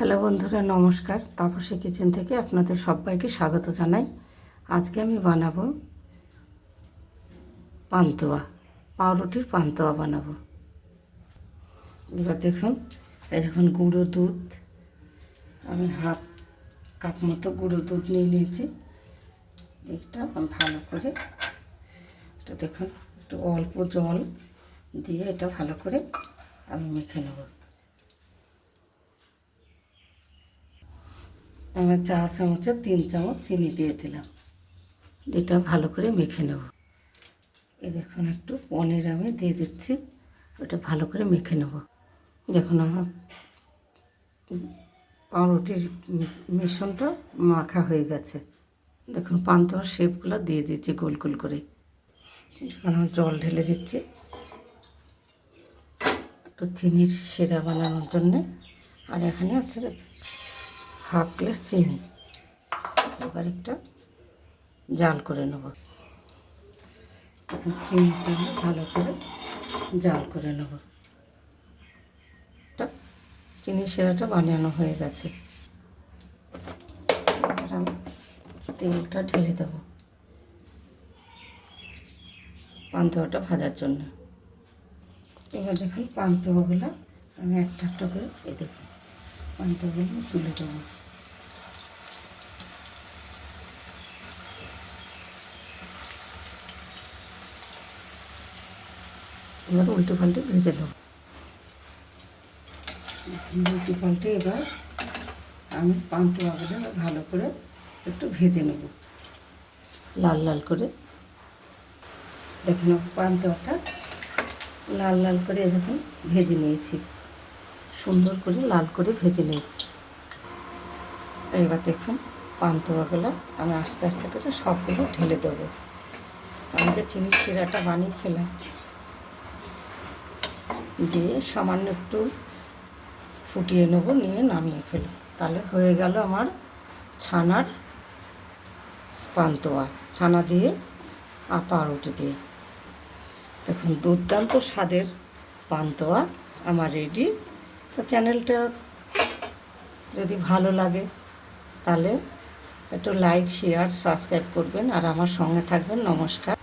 Hello বন্ধুরা, নমস্কার। Tapasi kitchen থেকে আপনাদের সবাইকে স্বাগত জানাই। আজকে আমি বানাবো পান্তুয়া, পাউরুটির পান্তুয়া বানাবো। এবার দেখুন, এই দেখুন গুঁড়ো দুধ। আমি হাফ কাপ মতো গুঁড়ো দুধ নিয়ে নিয়েছি। এটা ভালো করে এটা দেখুন, একটু অল্প জল দিয়ে এটা ভালো করে আমি মেখে নেব। আমার চা চামচে তিন চামচ চিনি দিয়ে দিলাম। এটা ভালো করে মেখে নেব। এই দেখুন একটু পনির আমি দিয়ে দিচ্ছি। ওটা ভালো করে মেখে নেব। দেখুন আমার পাউরুটির মিশ্রণটা মাখা হয়ে গেছে। দেখুন পান্তোয়ার শেপগুলো দিয়ে দিচ্ছি গোল গোল করে। এখন আমি জল ঢেলে দিচ্ছি। একটু চিনির সেরা বানানোর জন্যে। আর এখানে হচ্ছে হাফ গ্লাস চিনি। এবার একটা জাল করে নেব। চিনিটা ভালো করে জাল করে নেব। চিনি সেরাটা বানানো হয়ে গেছে। এবার আমি তেলটা ঢেলে দেবো। পান্তুয়াটা ভাজার জন্য। এবার দেখুন পান্তুয়াগুলো আমি একটা একটা করে এই দেখুন পান্তুয়াগুলো তুলে দেবো। এবার উল্টো পাল্টে ভেজে নেব। উল্টো পাল্টে এবার আমি পান্তুয়াগুলো ভালো করে একটু ভেজে নেব। লাল লাল করে। দেখুন পান্তুয়াটা লাল লাল করে দেখুন ভেজে নিয়েছি। সুন্দর করে লাল করে ভেজে নিয়েছি। এবার দেখুন পান্তুয়াগুলো আমি আস্তে আস্তে করে সবগুলো ঢেলে দেবো। আমি যে চিনির শিরাটা বানিয়েছিলাম দিয়ে সামান্য একটু ফুটিয়ে নেব, নিয়ে নামিয়ে ফেলব। তাহলে হয়ে গেল আমার ছানার পান্তোয়া। ছানা দিয়ে আর পাউরুটি দিয়ে। দেখুন, দুর্দান্ত স্বাদের পান্তোয়া আমার রেডি। তো চ্যানেলটা যদি ভালো লাগে, তাহলে একটু লাইক, শেয়ার, সাবস্ক্রাইব করবেন। আর আমার সঙ্গে থাকবেন, নমস্কার।